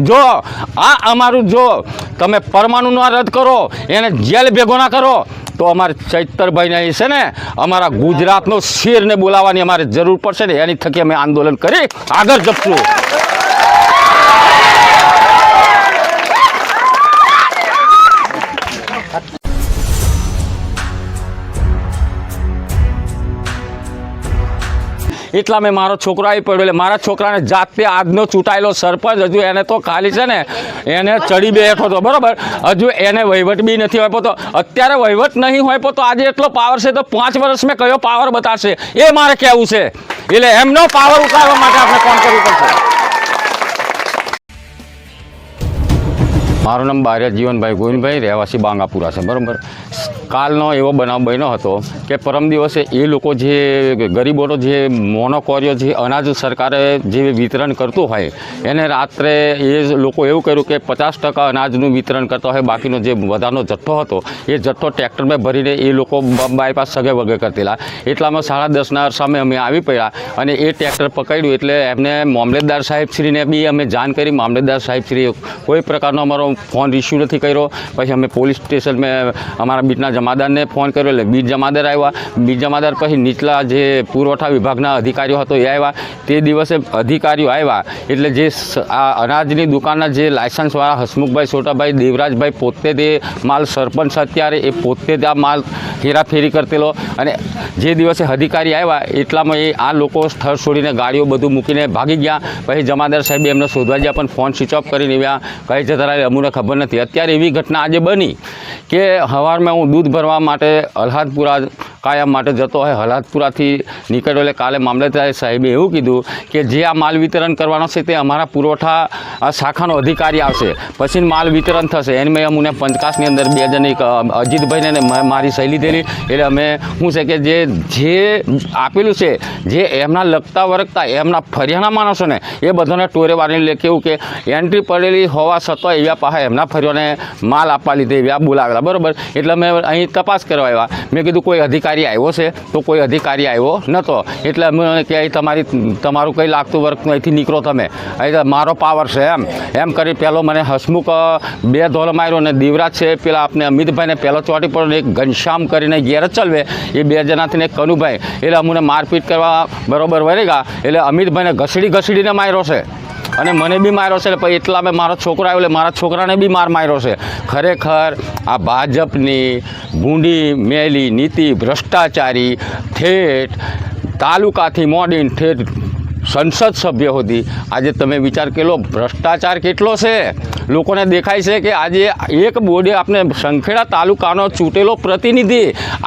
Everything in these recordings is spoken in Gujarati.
જો, આ અમારું જો, તમે પરમાણુનો રદ કરો, એને જેલ ભેગો ના કરો, તો અમારે ચૈતરભાઈને છે ને, અમારા ગુજરાતનો શેરને બોલાવવાની અમારે જરૂર પડશે ને, એની થકી અમે આંદોલન કરી આગળ જપશું. એટલા મેં મારો છોકરો આવી પડ્યો. એટલે મારા છોકરાને જાતે આજનો ચૂંટાયેલો સરપંચ, હજુ એને તો ખાલી છે ને, એને ચડી બેઠો હતો બરાબર? હજુ એને વહીવટ બી નથી હોય તો, અત્યારે વહીવટ નહીં હોય તો આજે એટલો પાવર છે તો પાંચ વર્ષ મેં કયો પાવર બતાવશે એ મારે કહેવું છે. એટલે એમનો પાવર ઉતારવા માટે આપણે કોણ કરવું પડશે. મારું નામ બારિયા જીવનભાઈ ગોવિંદભાઈ, રહેવાસી બાંગાપુરા છે, બરાબર? કાલનો એવો બનાવ બન્યો હતો કે પરમ દિવસે એ લોકો જે ગરીબોનો જે મોનોકોરિયો જે અનાજ સરકારે જે વિતરણ કરતું હોય, એને રાત્રે એ લોકો એવું કર્યું કે પચાસ ટકા અનાજનું વિતરણ કરતા હોય, બાકીનો જે વધારાનો જથ્થો હતો, એ જથ્થો ટ્રેક્ટરમાં ભરીને એ લોકો બાયપાસ સગે વગે કરતેલા એટલામાં સાડા દસના સામે અમે આવી પડ્યા અને એ ટ્રેક્ટર પકડ્યું એટલે એમને મામલતદાર સાહેબશ્રીને બી અમે જાણ કરી. મામલેદાર સાહેબશ્રીએ કોઈ પ્રકારનો અમારો ફોન રિસ્યુ નથી કર્યો. પછી અમે પોલીસ સ્ટેશનમાં અમારા બીટના જમાદારને ફોન કર્યો એટલે બીજ જમાદાર આવ્યા. બીજ જમાદાર પછી નીચલા જે પુરવઠા વિભાગના અધિકારીઓ હતો એ આવ્યા. તે દિવસે અધિકારીઓ આવ્યા. એટલે જે આ અનાજની દુકાનના જે લાયસન્સવાળા હસમુખભાઈ સોટાભાઈ દેવરાજભાઈ પોતે તે માલ સરપંચ અત્યારે એ પોતે તે આ માલ હેરાફેરી કરતેલો અને જે દિવસે અધિકારી આવ્યા, એટલામાં એ આ લોકો સ્થળ છોડીને ગાડીઓ બધું મૂકીને ભાગી ગયા. પછી જમાદાર સાહેબે એમને શોધવા ગયા, પણ ફોન સ્વિચ ઓફ કરીને ગયા કઈ જતા રહ્યા, અમને ખબર નથી. અત્યારે એવી ઘટના આજે બની કે સવારમાં હું દૂધ ભરવા માટે અલ્હાદપુરા કાયમ માટે જતો હોય હલાદપુરાથી નીકળ્યો એટલે કાલે મામલતદાર સાહેબે એવું કીધું કે જે આ માલ વિતરણ કરવાનો છે તે અમારા પુરવઠા શાખાનો અધિકારી આવશે. પછી માલ વિતરણ થશે. એની અમને પંચકાસની અંદર બે જણ એક અજીતભાઈને મારી સહી લીધેલી એટલે અમે શું છે કે જે જે આપેલું છે, જે એમના લગતા વરગતા, એમના ફરિયાના માણસોને, એ બધાને ટોરે વાળીને લે કેવું કે એન્ટ્રી પડેલી હોવા છતાં એવા પાસે એમના ફરિયાને માલ આપવા લીધે એવા બોલાવેલા. બરાબર? એટલે અમે અહીં તપાસ કરવા આવ્યા. મેં કીધું કોઈ અધિકારી આવ્યો છે, તો કોઈ અધિકારી આવ્યો નહોતો એટલે અમે કે તમારી, તમારું કંઈ લાગતું વર્ક અહીંથી નીકળો તમે. અહીં મારો પાવર છે એમ. એમ કરી પહેલો મને હસમુખ બે ધોલ માર્યો અને દીવરાજ છે. પેલા આપણે અમિતભાઈને પહેલો ચોટી ને એક ઘનશ્યામ કરીને ઘેર ચલવે. એ બે જણાથી ને એક કનુભાઈ. એટલે અમને મારપીટ કરવા બરોબર વરેગા એટલે અમિતભાઈને ઘસડી ઘસડીને માર્યો છે. અને મને બી માર્યો છે પછી એટલા મેં મારો છોકરો આવ્યો એટલે મારા છોકરાને બી માર માર્યો છે. ખરેખર આ ભાજપની ભૂંડી મેલી, નીતિ, ભ્રષ્ટાચારી ઠેઠ તાલુકાથી મોડીને ઠેઠ સંસદ સભ્ય સુધી. આજે તમે વિચાર કેલો ભ્રષ્ટાચાર કેટલો છે? લોકોને દેખાય છે કે આજે એક બોર્ડે આપણે સંખેડા તાલુકાનો ચૂંટેલો પ્રતિનિધિ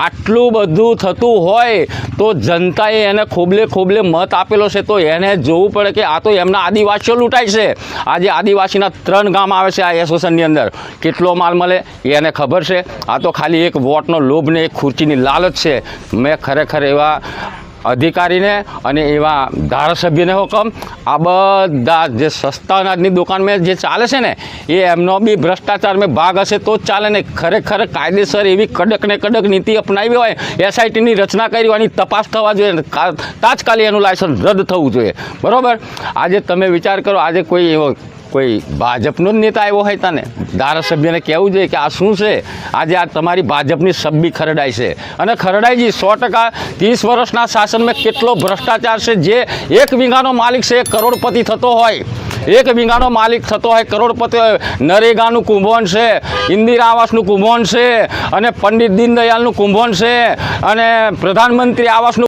આટલું બધું થતું હોય તો જનતાએ એને ખોબલે ખોબલે મત આપેલો છે. તો એને જોવું પડે કે આ તો એમના આદિવાસીઓ લૂંટાય છે. આજે આદિવાસીના ત્રણ ગામ આવે છે આ એસોસિએશનની અંદર. કેટલો માલ મળે એને ખબર છે. આ તો ખાલી એક વોટનો લોભ ને એક ખુરચીની લાલચ છે. મેં ખરેખર એવા અધિકારીને અને એવા ધારાસભ્યને હુકમ. આ બધા જે સસ્તા અનાજની દુકાનમાં જે ચાલે છે ને, એ એમનો બી ભ્રષ્ટાચારમાં ભાગ હશે તો જ ચાલે ને. ખરેખર કાયદેસર એવી કડક ને કડક નીતિ અપનાવી હોય, એસઆઈટીની રચના કરી હોય તપાસ થવા જોઈએ તાત્કાલિક એનું લાયસન્સ રદ થવું જોઈએ. બરાબર? આજે તમે વિચાર કરો, આજે કોઈ એવો કોઈ ભાજપનો જ નેતા આવ્યો હોય તને. ધારાસભ્યને કહેવું જોઈએ કે આ શું છે? આજે આ તમારી ભાજપની સબ્બી ખરડાઈ છે. અને ખરડાઈજી સો ટકા ત્રીસ વર્ષના શાસનમાં કેટલો ભ્રષ્ટાચાર છે? જે એક વીઘાનો માલિક છે, એ કરોડપતિ થતો હોય. એક વીઘાનો માલિક થતો હોય, કરોડપતિ નરેગાનું કુંભોન છે ઇન્દિરા આવાસનું કુંભોન છે, અને પંડિત દીનદયાલનું કુંભોન છે, અને પ્રધાનમંત્રી આવાસનું